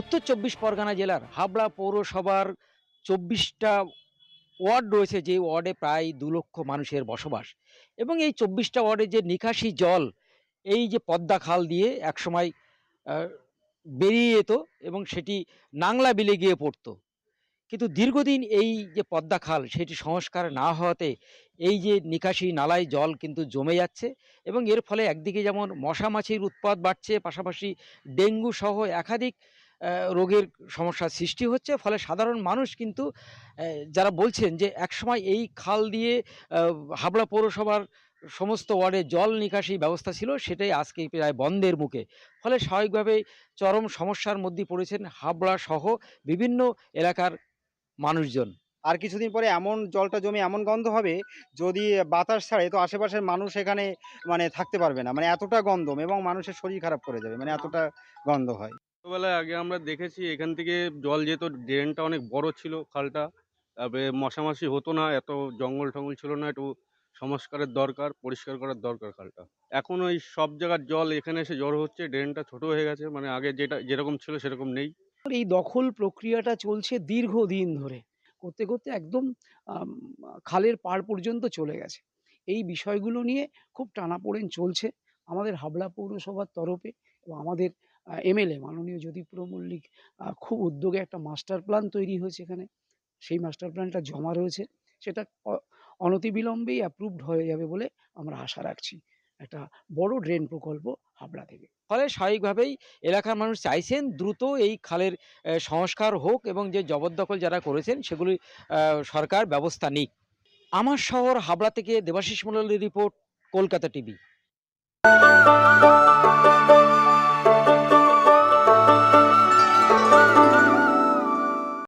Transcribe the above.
উত্তর চব্বিশ পরগনা জেলার হাবড়া পৌরসভার চব্বিশটা ওয়ার্ড রয়েছে যে ওয়ার্ডে প্রায় দু লক্ষ মানুষের বসবাস। এবং এই চব্বিশটা ওয়ার্ডে যে নিকাশি জল, এই যে পদ্মা খাল দিয়ে একসময় বেরিয়ে যেত এবং সেটি নাংলা বিলে গিয়ে পড়তো। কিন্তু দীর্ঘদিন এই যে পদ্মা খাল, সেটি সংস্কার না হওয়াতে এই যে নিকাশি নালায় জল কিন্তু জমে যাচ্ছে এবং এর ফলে একদিকে যেমন মশা মাছির উৎপাদ বাড়ছে, পাশাপাশি ডেঙ্গু সহ একাধিক রোগের সমস্যার সৃষ্টি হচ্ছে, ফলে সাধারণ মানুষ কিন্তু যারা বলছেন যে একসময় এই খাল দিয়ে হাবড়া পৌরসভার সমস্ত ওয়ার্ডে জল নিকাশি ব্যবস্থা ছিল, সেটাই আজকে প্রায় বন্ধের মুখে। ফলে স্বাভাবিকভাবেই চরম সমস্যার মধ্যে পড়েছেন হাবড়া সহ বিভিন্ন এলাকার মানুষজন। আর কিছুদিন পরে এমন জলটা জমে এমন গন্ধ হবে, যদি বাতাস ছাড়ে, তো আশেপাশের মানুষ এখানে মানে থাকতে পারবে না। মানে এতটা গন্ধম এবং মানুষের শরীর খারাপ করে যাবে মানে এতটা গন্ধ হয়। ছোটবেলায় আগে আমরা দেখেছি, এখান থেকে জল যেত, ড্রেনটা অনেক বড় ছিল খালটা। তবে মশামাছি হতো না, এত জঙ্গল টঙ্গল ছিল না, একটু সংস্কারের দরকার, পরিষ্কার করার দরকার খালটা। এখন ওই সব জায়গার জল এখানে এসে জড়ো হচ্ছে, ড্রেনটা ছোট হয়ে গেছে মানে আগে যেটা, যেরকম ছিল সেরকম নেই। এই দখল প্রক্রিয়াটা চলছে দীর্ঘদিন ধরে। করতে করতে একদম খালের পাড় পর্যন্ত চলে গেছে। এই বিষয়গুলো নিয়ে খুব টানাপোড়েন চলছে আমাদের হাবড়া পৌরসভার তরফে এবং আমাদের এমএলএ মাননীয় জ্যোতিপ্র মল্লিক খুব উদ্যোগে একটা মাস্টার প্ল্যান তৈরি হয়েছে এখানে। সেই মাস্টার প্ল্যানটা জমা রয়েছে। সেটা অনতিবিলম্বেই অ্যাপ্রুভড হয়ে যাবে বলে আমরা আশা রাখছি। একটা বড় ড্রেন প্রকল্প হাবড়া থেকে। ফলে স্বাভাবিকভাবেই এলাকার মানুষ চাইছেন দ্রুত এই খালের সংস্কার হোক এবং যে জবরদখল যারা করেছেন সেগুলি সরকার ব্যবস্থা নিক। আমার শহর হাবড়া থেকে দেবাশিস মন্ডলের রিপোর্ট, কলকাতা টিভি।